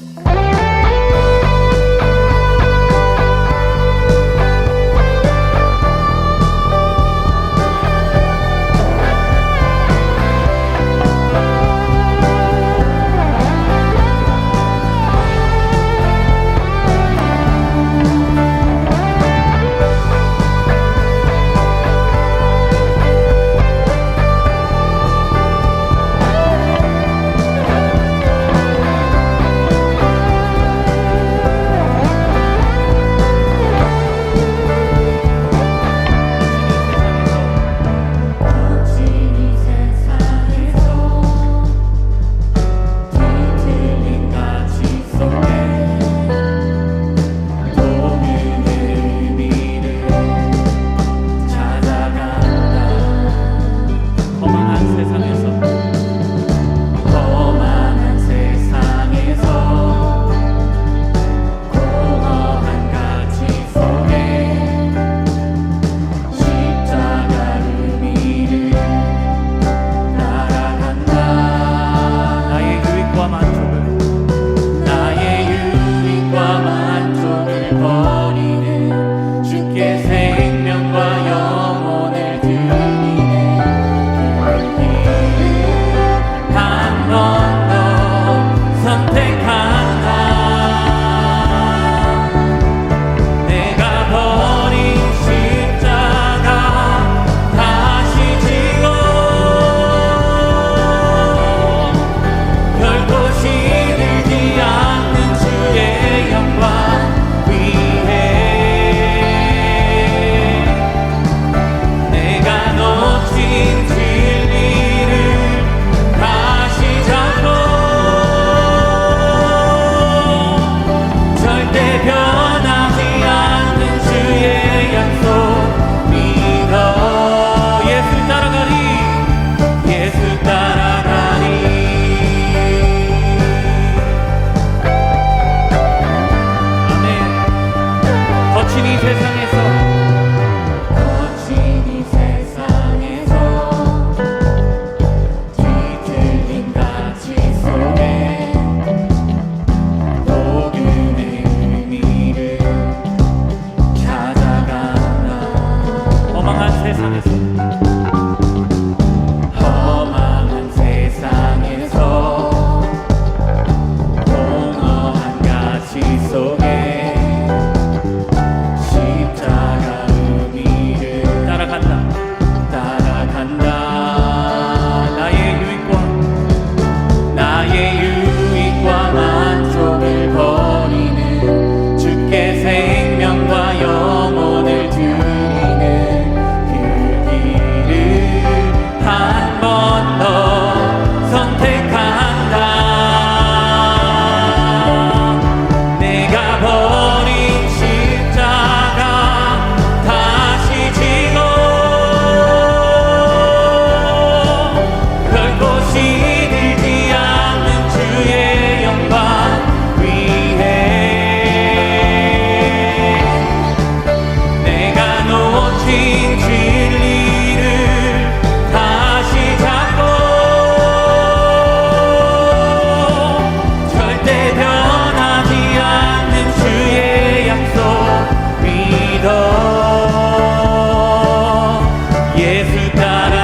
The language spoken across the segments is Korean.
거 quitará.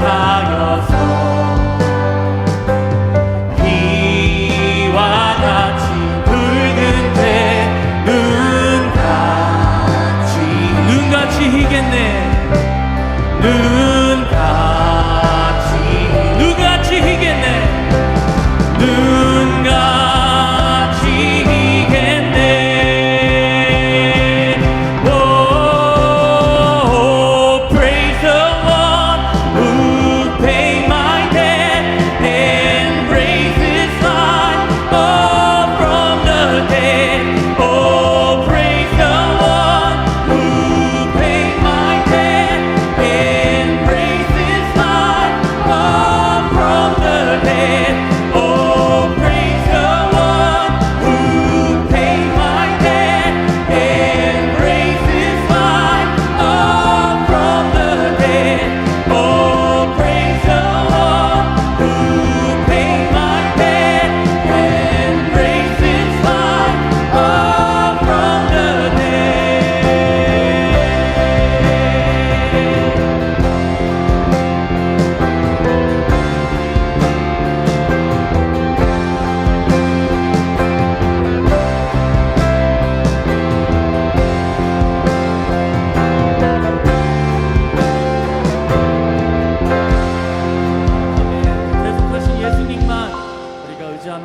by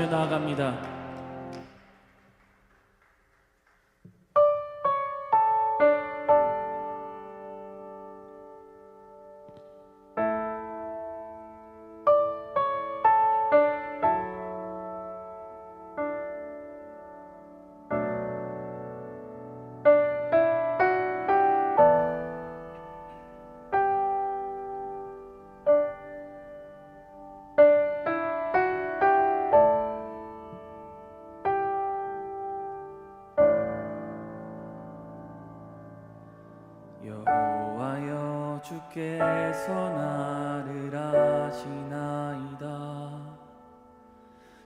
나아갑니다.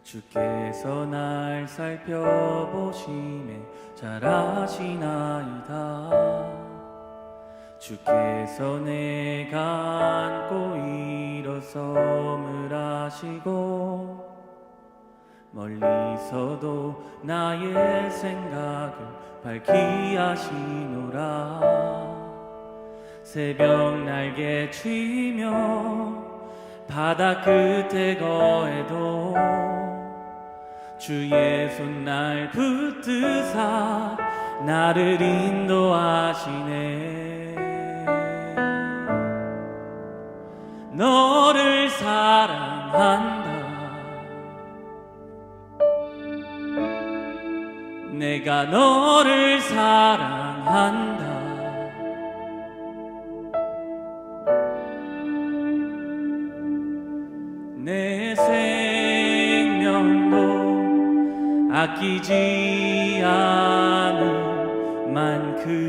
주께서 날 살펴보심에 잘하시나이다. 주께서 내가 안고 일어섬을 하시고 멀리서도 나의 생각을 밝히 하시노라. 새벽 날개 치며 바다 끝에 거해도 주 예수 날 붙드사 나를 인도하시네. 너를 사랑한다. 내가 너를 사랑한다. 아끼지 않을 만큼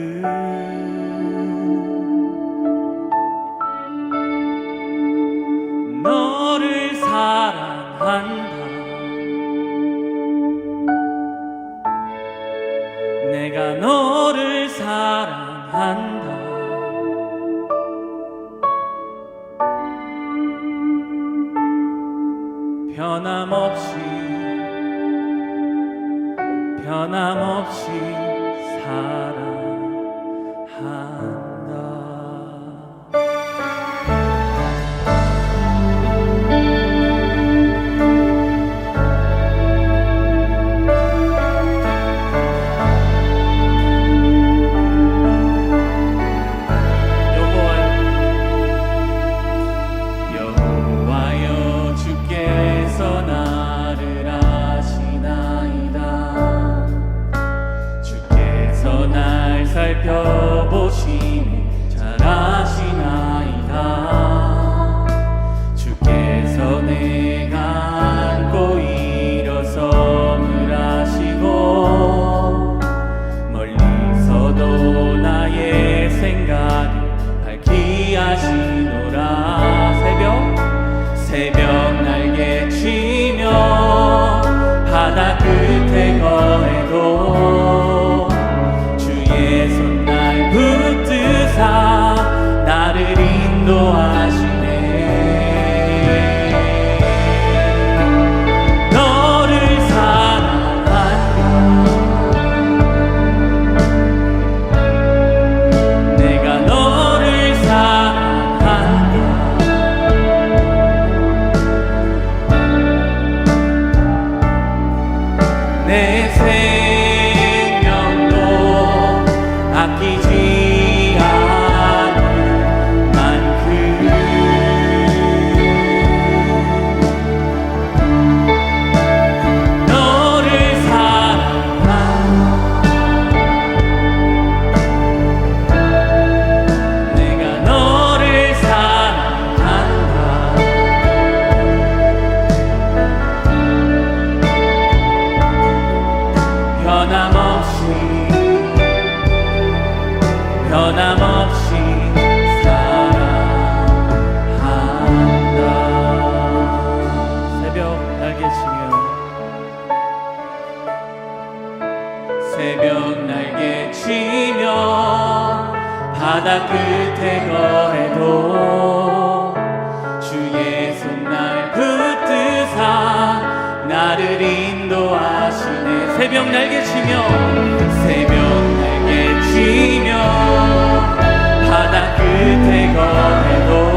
변함없이 살아. ที่ที 나를 대거해도 주의 손 날 붙드사 나를 인도하시네. 새벽 날개 치며 새벽 날개 치며 바다 끝에 거해도